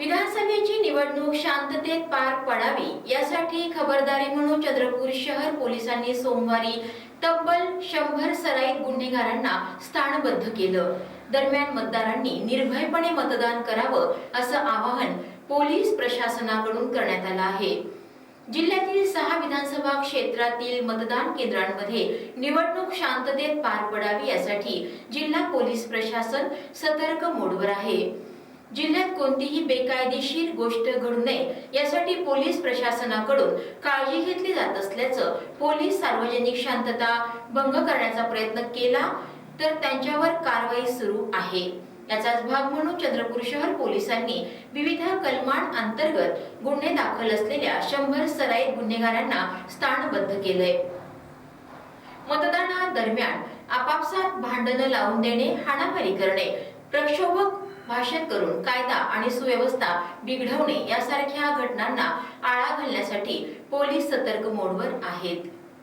विधानसभेची निवडणूक शांततेत पार पडावी यासाठी खबरदारी म्हणून चंद्रपूर शहर पोलिसांनी सोमवारी तब्बल शंभर सराईत गुन्हेगारांना स्थानबद्ध केलं. दरम्यान मतदारांनी निर्भयपणे मतदान करावं असं आवाहन पोलीस प्रशासनाकडून करण्यात आलं आहे. जिल्ह्यातील सहा विधानसभा क्षेत्रातील मतदान केंद्रांमध्ये निवडणूक शांततेत पार पडावी यासाठी जिल्हा पोलीस प्रशासन सतर्क मोडवर आहे. जिल्ह्यात कोणतीही बेकायदेशीर गोष्ट घडू नये यासाठी पोलीस प्रशासनाकडून काळजी घेतली जात असल्याचं पोलीस सार्वजनिक शांतता भंग करण्याचा प्रयत्न केला तर त्यांच्यावर कारवाई सुरू आहे. याचाच भाग म्हणून चंद्रपूर शहर पोलिसांनी विविध कलमां अंतर्गत गुन्हे दाखल असलेल्या शंभर सराईत गुन्हेगारांना स्थानबद्ध केलंय. मतदानादरम्यान आपापसात भांडणं लावून देणे हाणामारी करणे प्रक्षोभक भाषण करून कायदा आणि सुव्यवस्था बिघडवणे यासारख्या घटनांना आळा घालण्यासाठी पोलीस सतर्क मोडवर आहेत.